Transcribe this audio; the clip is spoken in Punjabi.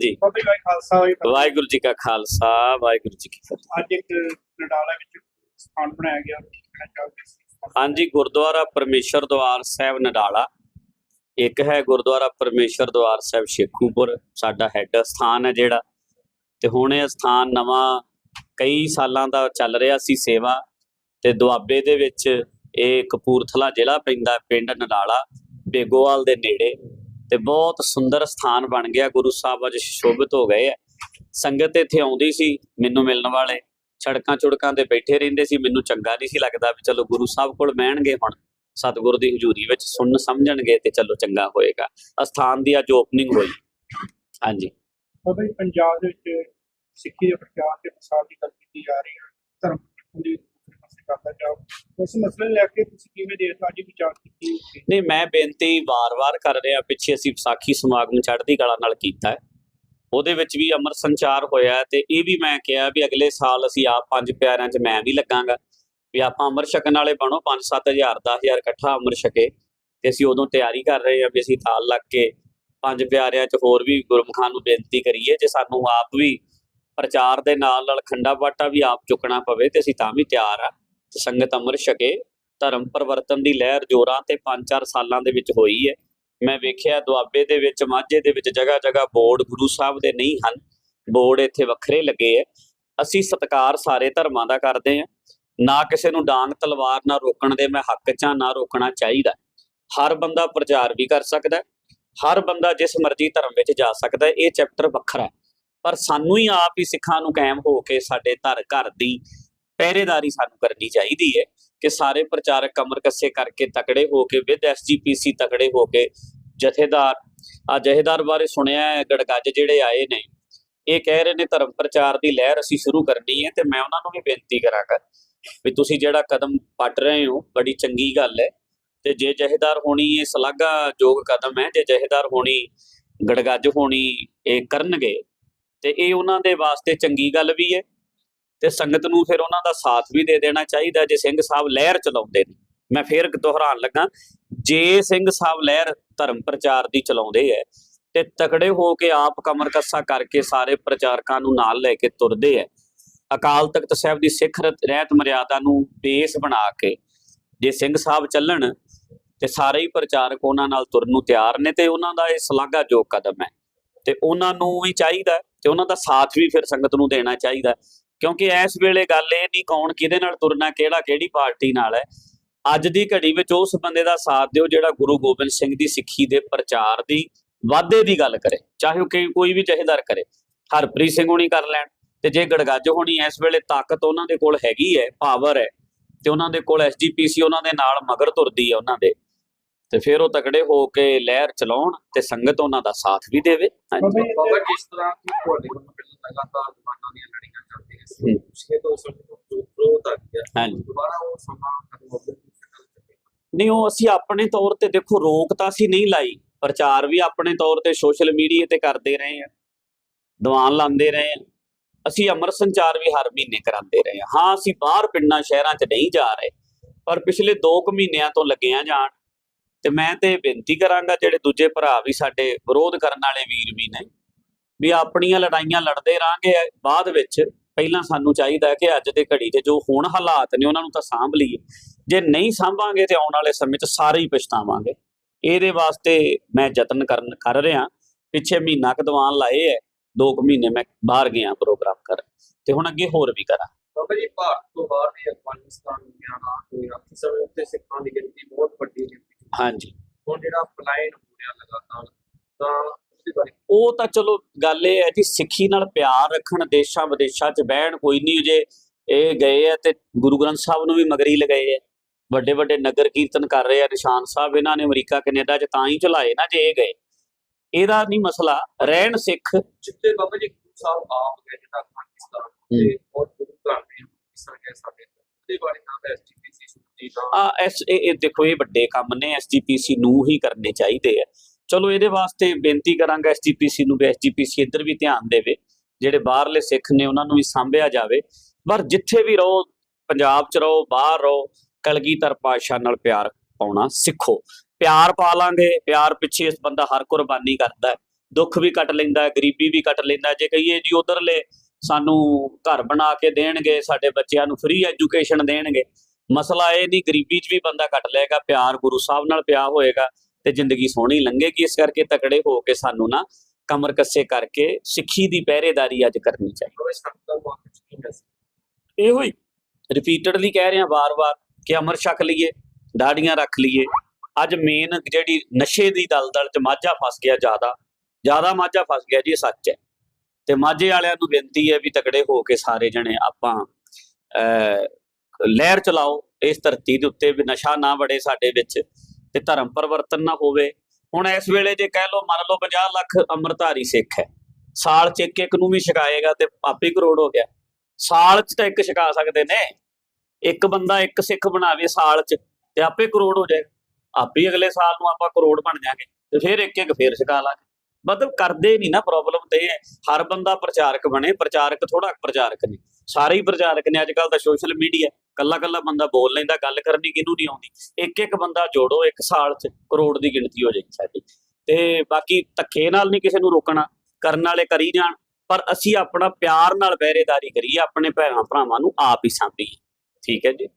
ਜੀ। ਵਾਹਿਗੁਰੂ ਜੀ ਕਾ ਖਾਲਸਾ ਵਾਹਿਗੁਰੂ ਜੀ ਕੀ ਫਤਿਹ। ਅੱਜ ਇੱਕ ਨਡਾਲਾ ਵਿੱਚ ਸਥਾਨ ਬਣਾਇਆ ਗਿਆ ਹਾਂਜੀ ਗੁਰਦੁਆਰਾ ਪਰਮੇਸ਼ਰ ਦਵਾਰ ਸਾਹਿਬ ਨਡਾਲਾ। ਇੱਕ ਹੈ ਗੁਰਦੁਆਰਾ ਪਰਮੇਸ਼ਰ ਦਵਾਰ ਸਾਹਿਬ ਸ਼ੇਖੂਪੁਰ ਸਾਡਾ ਹੈੱਡ ਸਥਾਨ ਹੈ ਜਿਹੜਾ। ਤੇ ਹੁਣ ਇਹ ਸਥਾਨ ਨਵਾਂ ਕਈ ਸਾਲਾਂ ਦਾ ਚੱਲ ਰਿਹਾ ਸੀ ਸੇਵਾ। ਤੇ ਦੁਆਬੇ ਦੇ ਵਿੱਚ ਇਹ ਕਪੂਰਥਲਾ ਜ਼ਿਲ੍ਹਾ ਪੈਂਦਾ ਪਿੰਡ ਨਡਾਲਾ ਬੇਗੋਵਾਲ ਦੇ ਨੇੜੇ। ਤੇ ਬਹੁਤ ਸੁੰਦਰ ਸਥਾਨ ਬਣ ਗਿਆ। ਗੁਰੂ ਸਾਹਿਬ ਅੱਜ ਸ਼ੋਭਿਤ ਹੋ ਗਏ ਹੈ ਸੰਗਤ ਇੱਥੇ ਆਉਂਦੀ ਸੀ, ਮੈਨੂੰ ਮਿਲਣ ਵਾਲੇ। ਸੜਕਾਂ ਚੁੜਕਾਂ ਤੇ ਬੈਠੇ ਰਹਿੰਦੇ ਸੀ, ਮੈਨੂੰ ਚੰਗਾ ਨਹੀਂ ਸੀ ਲੱਗਦਾ ਵੀ ਚਲੋ ਗੁਰੂ ਸਾਹਿਬ ਕੋਲ ਬਹਿਣਗੇ ਹੁਣ। ਸਤਿਗੁਰੂ ਦੀ ਹਜ਼ੂਰੀ ਵਿੱਚ ਸੁਣ ਸਮਝਣਗੇ ਤੇ ਚਲੋ ਚੰਗਾ ਹੋਏਗਾ। ਅਸਥਾਨ ਦੀ ਅੱਜ ਓਪਨਿੰਗ ਹੋਈ। ਹਾਂਜੀ। ਬਾਬਾ ਜੀ ਪੰਜਾਬ ਦੇ ਵਿੱਚ ਸਿੱਖੀ ਦੇ ਪ੍ਰਚਾਰ ਤੇ ਪ੍ਰਸਾਰ ਦੀ ਗੱਲ ਕੀਤੀ ਜਾ ਰਹੀ ਹੈ। ਧਰਮ ਦੀ ਕਰਦਾ ਜਾਓ ਉਸ ਮਸਲੇ ਨੂੰ ਲੈ ਕੇ ਤੁਸੀਂ ਕਿਵੇਂ ਦੇ ਅੱਜ ਵਿਚਾਰ ਕੀਤੀ ਨਹੀਂ, ਮੈਂ ਬੇਨਤੀ ਵਾਰ-ਵਾਰ ਕਰ ਰਿਹਾ, ਪਿੱਛੇ ਅਸੀਂ ਵਿਸਾਖੀ ਸਮਾਗਮ ਚੜ੍ਹਦੀ ਕਲਾ ਨਾਲ ਕੀਤਾ ਹੈ। ਉਹਦੇ ਵਿੱਚ ਵੀ ਅਮਰ ਸੰਚਾਰ ਹੋਇਆ ਤੇ ਇਹ ਵੀ ਮੈਂ ਕਿਹਾ ਵੀ ਅਗਲੇ ਸਾਲ ਅਸੀਂ ਆਪ ਪੰਜ ਪਿਆਰਿਆਂ 'ਚ ਮੈਂ ਵੀ ਲੱਗਾਂਗਾ ਵੀ ਆਪਾਂ ਅਮਰ ਛਕਣ ਵਾਲੇ ਬਣੋ 5-7000 10000 ਇਕੱਠਾ ਅਮਰ ਛਕੇ ਤੇ ਅਸੀਂ ਉਦੋਂ ਤਿਆਰੀ ਕਰ ਰਹੇ ਹਾਂ ਵੀ ਅਸੀਂ ਤਾਲ ਲੱਗ ਕੇ ਪੰਜ ਪਿਆਰਿਆਂ 'ਚ ਹੋਰ ਵੀ ਗੁਰਮੁਖਾਂ ਨੂੰ ਬੇਨਤੀ ਕਰੀਏ ਜੇ ਸਾਨੂੰ ਆਪ ਵੀ ਪ੍ਰਚਾਰ ਦੇ ਨਾਲ ਨਾਲ ਖੰਡਾ ਬਾਟਾ ਵੀ ਆਪ ਚੁੱਕਣਾ ਪਵੇ ਤੇ ਅਸੀਂ ਤਾਂ ਵੀ ਤਿਆਰ ਆ ਸੰਗਤ ਅੰਮ੍ਰਿਤ ਛਕੇ, ਧਰਮ ਪਰਿਵਰਤਨ ਦੀ ਲਹਿਰ ਜੋਰਾਂ ਤੇ 5-4 ਸਾਲਾਂ ਦੇ ਵਿੱਚ ਹੋਈ ਹੈ। ਮੈਂ ਵੇਖਿਆ, ਦੁਆਬੇ ਦੇ ਵਿੱਚ, ਮਾਝੇ ਦੇ ਵਿੱਚ ਜਗ੍ਹਾ ਜਗ੍ਹਾ ਬੋਰਡ ਗੁਰੂ ਸਾਹਿਬ ਦੇ ਨਹੀਂ ਹਨ। ਬੋਰਡ ਇੱਥੇ ਵੱਖਰੇ ਲੱਗੇ ਹੈ। ਅਸੀਂ ਸਤਕਾਰ ਸਾਰੇ ਧਰਮਾਂ ਦਾ ਕਰਦੇ ਹਾਂ। ਨਾ ਕਿਸੇ ਨੂੰ ਡਾਂਗ, ਤਲਵਾਰ, ਨਾ ਰੋਕਣ ਦੇ ਮੈਂ ਹੱਕ ਚਾਂ ਨਾ ਰੋਕਣਾ ਚਾਹੀਦਾ। ਹਰ ਬੰਦਾ ਪ੍ਰਚਾਰ ਵੀ ਕਰ ਸਕਦਾ ਹਰ ਬੰਦਾ ਜਿਸ ਮਰਜ਼ੀ ਧਰਮ ਵਿੱਚ ਜਾ ਸਕਦਾ ਇਹ ਚੈਪਟਰ ਵੱਖਰਾ ਪਰ ਸਾਨੂੰ ਹੀ ਆਪ ਹੀ ਸਿੱਖਾਂ ਨੂੰ ਕਾਇਮ ਹੋ ਕੇ ਸਾਡੇ ਧਰ ਘਰ ਦੀ ਪਹਿਰੇਦਾਰੀ ਸਾਨੂੰ ਕਰਨੀ ਚਾਹੀਦੀ ਹੈ ਕਿ ਸਾਰੇ ਪ੍ਰਚਾਰਕ ਕਮਰ ਕੱਸੇ ਕਰਕੇ ਤਕੜੇ ਹੋ ਕੇ ਵਿਦ ਐਸਜੀਪੀਸੀ ਤਕੜੇ ਹੋ ਕੇ ਜਥੇਦਾਰ, ਆ ਜਥੇਦਾਰ ਬਾਰੇ ਸੁਣਿਆ ਹੈ, ਗੜਗੱਜ ਜਿਹੜੇ ਆਏ ਨੇ, ਇਹ ਕਹਿ ਰਹੇ ਨੇ ਧਰਮ ਪ੍ਰਚਾਰ ਦੀ ਲਹਿਰ ਅਸੀਂ ਸ਼ੁਰੂ ਕਰਨੀ ਹੈ ਤੇ ਮੈਂ ਉਹਨਾਂ ਨੂੰ ਵੀ ਬੇਨਤੀ ਕਰਾਂਗਾ ਵੀ ਤੁਸੀਂ ਜਿਹੜਾ ਕਦਮ ਪੱਟ ਰਹੇ ਹੋ, ਬੜੀ ਚੰਗੀ ਗੱਲ ਹੈ ਤੇ ਜੇ ਜਥੇਦਾਰ ਹੋਣੀ ਇਹ ਸਲਾਘਾ ਯੋਗ ਕਦਮ ਹੈ, ਜੇ ਜਥੇਦਾਰ ਹੋਣੀ ਗੜਗੱਜ ਹੋਣੀ ਇਹ ਕਰਨਗੇ ਤੇ ਇਹ ਉਹਨਾਂ ਦੇ ਵਾਸਤੇ ਚੰਗੀ ਗੱਲ ਵੀ ਹੈ ਤੇ ਸੰਗਤ ਨੂੰ ਫਿਰ ਉਹਨਾਂ ਦਾ ਸਾਥ ਵੀ ਦੇ ਦੇਣਾ ਚਾਹੀਦਾ ਜੇ ਸਿੰਘ ਸਾਹਿਬ ਲਹਿਰ ਚਲਾਉਂਦੇ ਨੇ। ਮੈਂ ਫੇਰ ਦੁਹਰਾਉਣ ਲੱਗਾ, ਜੇ ਸਿੰਘ ਸਾਹਿਬ ਲਹਿਰ ਧਰਮ ਪ੍ਰਚਾਰ ਦੀ ਚਲਾਉਂਦੇ ਐ, ਤੇ ਤਕੜੇ ਹੋ ਕੇ ਆਪ ਕਮਰ ਕੱਸਾ ਕਰਕੇ ਸਾਰੇ ਪ੍ਰਚਾਰਕਾਂ ਨੂੰ ਨਾਲ ਲੈ ਕੇ ਤੁਰਦੇ ਐ, ਅਕਾਲ ਤਖਤ ਸਾਹਿਬ ਦੀ ਸਿੱਖ ਰਹਿਤ ਮਰਿਆਦਾ ਨੂੰ ਬੇਸ ਬਣਾ ਕੇ ਜੇ ਸਿੰਘ ਸਾਹਿਬ ਚੱਲਣ, ਤੇ ਸਾਰੇ ਹੀ ਪ੍ਰਚਾਰਕ ਉਹਨਾਂ ਨਾਲ ਤੁਰਨ ਨੂੰ ਤਿਆਰ ਨੇ ਤੇ ਉਹਨਾਂ ਦਾ ਇਹ ਸ਼ਲਾਘਾਯੋਗ ਕਦਮ ਹੈ ਤੇ ਉਹਨਾਂ ਨੂੰ ਵੀ ਚਾਹੀਦਾ, ਤੇ ਉਹਨਾਂ ਦਾ ਸਾਥ ਵੀ ਫਿਰ ਸੰਗਤ ਨੂੰ ਦੇਣਾ ਚਾਹੀਦਾ। ਕਿਉਂਕਿ ਇਸ ਵੇਲੇ ਗੱਲ ਇਹ ਨਹੀਂ ਕੌਣ ਕਿਹਦੇ ਨਾਲ ਤੁਰਨਾ, ਕਿਹੜਾ, ਕਿਹੜੀ ਪਾਰਟੀ ਨਾਲ ਹੈ। ਅੱਜ ਦੀ ਘੜੀ ਵਿੱਚ ਉਸ ਬੰਦੇ ਦਾ ਸਾਥ ਦਿਓ ਜਿਹੜਾ ਗੁਰੂ ਗੋਬਿੰਦ ਸਿੰਘ ਦੀ ਸਿੱਖੀ ਦੇ ਪ੍ਰਚਾਰ ਦੀ ਵਾਧੇ ਦੀ ਗੱਲ ਕਰੇ, ਚਾਹੇ ਉਹ ਕੋਈ ਵੀ ਜਹੇਦਾਰ ਕਰੇ। ਹਰਪ੍ਰੀਤ ਸਿੰਘ ਹੋਣੀ ਕਰ ਲੈਣ ਤੇ ਜੇ ਗੜਗੱਜ ਹੋਣੀ ਇਸ ਵੇਲੇ ਤਾਕਤ ਉਹਨਾਂ ਦੇ ਕੋਲ ਹੈਗੀ ਹੈ ਪਾਵਰ ਹੈ, ਤੇ ਉਹਨਾਂ ਦੇ ਕੋਲ ਐਸਜੀਪੀਸੀ ਉਹਨਾਂ ਦੇ ਨਾਲ ਮਗਰ ਤੁਰਦੀ ਹੈ ਉਹਨਾਂ ਦੇ। ਤੇ ਫਿਰ ਉਹ ਤਕੜੇ ਹੋ ਕੇ ਲਹਿਰ ਚਲਾਉਣ ਤੇ ਸੰਗਤ ਉਹਨਾਂ ਦਾ ਸਾਥ ਵੀ ਦੇਵੇ। ਹਾਂਜੀ। ਜਿਸ ਤਰ੍ਹਾਂ ਕਿ ਤੁਹਾਡੇ ਕੋਲ ਪਹਿਲਾਂ ਲਗਾਤਾਰ ਦੁਕਾਨਾਂ ਦੀਆਂ ਲੜੀਆਂ ਚੱਲਦੀਆਂ ਪਿਛਲੇ ਦੋ ਸਾਲ ਤੋਂ ਜੋ ਗ੍ਰੋਥ ਆ ਗਿਆ ਹਾਂਜੀ ਦੁਬਾਰਾ ਉਹ ਸਮਾਂ ਖਤਮ ਹੋ ਗਿਆ ਨਹੀਂ ਉਹ ਅਸੀਂ ਆਪਣੇ ਤੌਰ ਤੇ ਦੇਖੋ ਰੋਕ ਤਾਂ ਅਸੀਂ ਨਹੀਂ ਲਾਈ। ਪ੍ਰਚਾਰ ਵੀ ਆਪਣੇ ਤੌਰ ਤੇ ਸੋਸ਼ਲ ਮੀਡੀਆ ਤੇ ਕਰਦੇ ਰਹੇ ਆ। ਦੀਵਾਨ ਲਾਉਂਦੇ ਰਹੇ ਆ। ਅਸੀਂ ਅਮਰ ਸੰਚਾਰ ਵੀ ਹਰ ਮਹੀਨੇ ਕਰਾਉਂਦੇ ਰਹੇ ਆ। ਹਾਂ ਅਸੀਂ ਬਾਹਰ ਪਿੰਡਾਂ ਸ਼ਹਿਰਾਂ 'ਚ ਨਹੀਂ ਜਾ ਰਹੇ ਪਰ ਪਿਛਲੇ 2 ਕੁ ਮਹੀਨਿਆਂ ਤੋਂ ਲੱਗਿਆ ਜਾਣ। ਤੇ ਮੈਂ ਤੇ ਬੇਨਤੀ ਕਰਾਂਗਾ ਜਿਹੜੇ ਦੂਜੇ ਭਰਾ ਵੀ ਸਾਡੇ ਵਿਰੋਧ ਕਰਨ ਵਾਲੇ ਵੀਰ ਵੀ ਨੇ ਵੀ ਆਪਣੀਆਂ ਲੜਾਈਆਂ ਲੜਦੇ ਰਾਂਗੇ ਬਾਅਦ ਵਿੱਚ ਪਹਿਲਾਂ ਸਾਨੂੰ ਚਾਹੀਦਾ ਕਿ ਅੱਜ ਦੇ ਘੜੀ ਤੇ ਜੋ ਹੁਣ ਹਾਲਾਤ ਨੇ ਉਹਨਾਂ ਨੂੰ ਤਾਂ ਸਾਂਭ ਲਈਏ। ਜੇ ਨਹੀਂ ਸਾਂਭਾਂਗੇ ਤੇ ਆਉਣ ਵਾਲੇ ਸਮੇਂ 'ਚ ਸਾਰੇ ਹੀ ਪਛਤਾਵਾਂਗੇ। ਇਹਦੇ ਵਾਸਤੇ ਮੈਂ ਯਤਨ ਕਰਨ ਕਰ ਰਿਹਾ। ਪਿੱਛੇ ਮਹੀਨਾ ਕੁ ਦੀਵਾਨ ਲਾਏ ਐ। ਦੋ ਕੁ ਮਹੀਨੇ ਮੈਂ ਬਾਹਰ ਗਿਆ ਪ੍ਰੋਗਰਾਮ ਕਰ ਤੇ ਹੁਣ ਅੱਗੇ ਹੋਰ ਵੀ ਕਰਾਂ। ਬਾਬਾ ਜੀ ਭਾਰਤ ਤੋਂ ਬਾਹਰ ਵੀ ਅਫਗਾਨਿਸਤਾਨ ਜਾਣਾ ਤੇ ਆਪਣੇ ਸਮੇਂ ਉੱਤੇ ਸਿੱਖਾਂ ਦੀ ਗਿਣਤੀ ਬਹੁਤ ਵੱਡੀ ਗਿਣਤੀ ਹਾਂਜੀ। ਹੁਣ ਜਿਹੜਾ ਪਲਾਇਨ ਹੋ ਰਿਹਾ ਲਗਾਤਾਰ ਤਾਂ ਉਹ ਤਾਂ ਚਲੋ ਗੱਲ ਇਹ ਹੈ ਕਿ ਸਿੱਖੀ ਨਾਲ ਪਿਆਰ ਰੱਖਣ ਦੇਸ਼ਾਂ ਵਿਦੇਸ਼ਾਂ 'ਚ ਬਹਿਣ ਕੋਈ ਨਹੀਂ ਜੇ ਇਹ ਗਏ ਆ ਤੇ ਗੁਰੂ ਗ੍ਰੰਥ ਸਾਹਿਬ ਨੂੰ ਵੀ ਮਗਰੀ ਲਗਾਏ ਆ। ਵੱਡੇ ਵੱਡੇ ਨਗਰ ਕੀਰਤਨ ਕਰ ਰਹੇ ਆ ਨਿਸ਼ਾਨ ਸਾਹਿਬ ਇਹਨਾਂ ਨੇ ਅਮਰੀਕਾ ਕੈਨੇਡਾ 'ਚ ਤਾਂ ਹੀ ਚਲਾਏ ਨਾ ਜੇ ਇਹ ਗਏ। ਇਹਦਾ ਨਹੀਂ ਮਸਲਾ ਰਹਿਣ ਸਿੱਖ ਜਿੱਤੇ ਬਾਬਾ ਜੀ ਗੁਰੂ ਸਾਹਿਬ ਆਪ ਗਏ ਜਿਹੜਾ ਪਾਕਿਸਤਾਨ ਤੇ ਬਹੁਤ ਗੁਰੂ ਘਰ ਦੇ ਇਸ ਤਰ੍ਹਾਂ ਹਾਂ। ਉਹਦੇ ਬਾਰੇ ਨਾਲ ਐਸਟੀਪੀਸੀ ਸੁਣਦੀ ਤਾਂ ਆ ਐਸ ਇਹ ਇਹ ਦੇਖੋ ਇਹ ਵੱਡੇ ਕੰਮ ਨੇ ਐਸਜੀਪੀਸੀ ਨੂੰ ਹੀ ਕਰਨੇ ਚਾਹੀਦੇ ਆ। ਚਲੋ ਇਹਦੇ ਵਾਸਤੇ ਬੇਨਤੀ ਕਰਾਂਗਾ ਐਸਜੀਪੀਸੀ ਨੂੰ ਵੀ ਐਸਜੀਪੀਸੀ ਇੱਧਰ ਵੀ ਧਿਆਨ ਦੇਵੇ ਜਿਹੜੇ ਬਾਹਰਲੇ ਸਿੱਖ ਨੇ ਉਹਨਾਂ ਨੂੰ ਵੀ ਸਾਂਭਿਆ ਜਾਵੇ। ਪਰ ਜਿੱਥੇ ਵੀ ਰਹੋ ਪੰਜਾਬ 'ਚ ਰਹੋ ਬਾਹਰ ਰਹੋ ਕਲਗੀਧਰ ਪਾਤਸ਼ਾਹ ਨਾਲ ਪਿਆਰ ਪਾਉਣਾ ਸਿੱਖੋ। ਪਿਆਰ ਪਾ ਲਾਂਗੇ ਪਿਆਰ ਪਿੱਛੇ ਇਸ ਬੰਦਾ ਹਰ ਕੁਰਬਾਨੀ ਕਰਦਾ ਹੈ। ਦੁੱਖ ਵੀ ਕੱਟ ਲੈਂਦਾ ਹੈ, ਗਰੀਬੀ ਵੀ ਕੱਟ ਲੈਂਦਾ ਜੇ ਕਹੀਏ ਜੀ ਉਧਰਲੇ ਸਾਨੂੰ ਘਰ ਬਣਾ ਕੇ ਦੇਣਗੇ ਸਾਡੇ ਬੱਚਿਆਂ ਨੂੰ ਫ੍ਰੀ ਐਜੂਕੇਸ਼ਨ ਦੇਣਗੇ ਮਸਲਾ ਇਹ ਨਹੀਂ ਗਰੀਬੀ 'ਚ ਵੀ ਬੰਦਾ ਕੱਟ ਲਏਗਾ ਪਿਆਰ ਗੁਰੂ ਸਾਹਿਬ ਨਾਲ ਪਿਆ ਹੋਏਗਾ। ਤੇ ਜ਼ਿੰਦਗੀ ਸੋਹਣੀ ਲੰਘੇਗੀ ਇਸ ਕਰਕੇ ਤਕੜੇ ਹੋ ਕੇ ਸਾਨੂੰ ਨਾ ਕਮਰ ਕੱਸੇ ਕਰਕੇ ਸਿੱਖੀ ਦੀ ਪਹਿਰੇਦਾਰੀ ਅੱਜ ਕਰਨੀ ਚਾਹੀਦੀ। ਇਹੋ ਹੀ ਰਿਪੀਟਡਲੀ ਕਹਿ ਰਹੇ ਹਾਂ ਵਾਰ-ਵਾਰ ਕਿ ਅਮਰ ਛਕ ਲਈਏ ਦਾੜੀਆਂ ਰੱਖ ਲਈਏ। ਅੱਜ ਮੇਨ ਜਿਹੜੀ ਨਸ਼ੇ ਦੀ ਦਲਦਲ ਚ ਮਾਝਾ ਫਸ ਗਿਆ ਜ਼ਿਆਦਾ ਜ਼ਿਆਦਾ ਮਾਝਾ ਫਸ ਗਿਆ ਜੀ ਇਹ ਸੱਚ ਹੈ। ਤੇ ਮਾਝੇ ਵਾਲਿਆਂ ਨੂੰ ਬੇਨਤੀ ਹੈ ਵੀ ਤਕੜੇ ਹੋ ਕੇ ਸਾਰੇ ਜਣੇ ਆਪਾਂ ਲਹਿਰ ਚਲਾਓ ਇਸ ਧਰਤੀ ਦੇ ਉੱਤੇ ਵੀ ਨਸ਼ਾ ਨਾ ਵੜੇ ਸਾਡੇ ਵਿੱਚ। ਤੇ ਧਰਮ ਪਰਿਵਰਤਨ ਨਾ ਹੋਵੇ। ਹੁਣ ਇਸ ਵੇਲੇ ਜੇ ਕਹਿ ਲਓ, ਮੰਨ ਲਓ 50 ਲੱਖ ਅੰਮ੍ਰਿਤਧਾਰੀ ਸਿੱਖ ਹੈ। ਸਾਲ ਚ ਇੱਕ ਇੱਕ ਨੂੰ ਵੀ ਛਕਾਏਗਾ ਤੇ ਆਪੇ ਕਰੋੜ ਹੋ ਗਿਆ। ਸਾਲ ਚ ਤਾਂ ਇੱਕ ਛਕਾ ਸਕਦੇ ਨੇ। ਇੱਕ ਬੰਦਾ ਇੱਕ ਸਿੱਖ ਬਣਾਵੇ ਸਾਲ ਚ ਤੇ ਆਪੇ ਕਰੋੜ ਹੋ ਜਾਏਗਾ ਆਪੇ ਹੀ ਅਗਲੇ ਸਾਲ ਨੂੰ ਆਪਾਂ ਕਰੋੜ ਬਣ ਜਾਾਂਗੇ ਤੇ ਫਿਰ ਇੱਕ ਇੱਕ ਫੇਰ ਛਕਾ ਲਾਂਗੇ। ਮਤਲਬ ਕਰਦੇ ਨਹੀਂ ਨਾ ਪ੍ਰੋਬਲਮ ਤੇ ਇਹ। ਹੈ ਹਰ ਬੰਦਾ ਪ੍ਰਚਾਰਕ ਬਣੇ, ਪ੍ਰਚਾਰਕ ਥੋੜਾ ਪ੍ਰਚਾਰਕ ਨੇ। ਸਾਰੇ ਹੀ ਪ੍ਰਚਾਰਕ ਨੇ। ਅੱਜ ਕੱਲ ਤਾਂ ਸੋਸ਼ਲ ਮੀਡੀਆ ਕੱਲਾ ਕੱਲਾ ਬੰਦਾ ਬੋਲ ਲੈਂਦਾ, ਗੱਲ ਕਰਨੀ ਕਿਹਨੂੰ ਨਹੀਂ ਆਉਂਦੀ। ਇੱਕ ਇੱਕ ਬੰਦਾ ਜੋੜੋ, ਇੱਕ ਸਾਲ ਚ ਕਰੋੜ ਦੀ ਗਿਣਤੀ ਹੋ ਜਾਏਗੀ ਸਾਡੀ। ਤੇ ਬਾਕੀ ਧੱਕੇ ਨਾਲ ਨਹੀਂ ਕਿਸੇ ਨੂੰ ਰੋਕਣਾ, ਕਰਨ ਵਾਲੇ ਕਰੀ ਜਾਣ, ਪਰ ਅਸੀਂ ਆਪਣਾ ਪਿਆਰ ਨਾਲ ਪਹਿਰੇਦਾਰੀ ਕਰੀਏ, ਆਪਣੇ ਭੈਣਾਂ ਭਰਾਵਾਂ ਨੂੰ ਆਪ ਹੀ ਸਾਂਭੀਏ। ਠੀਕ ਹੈ ਜੀ?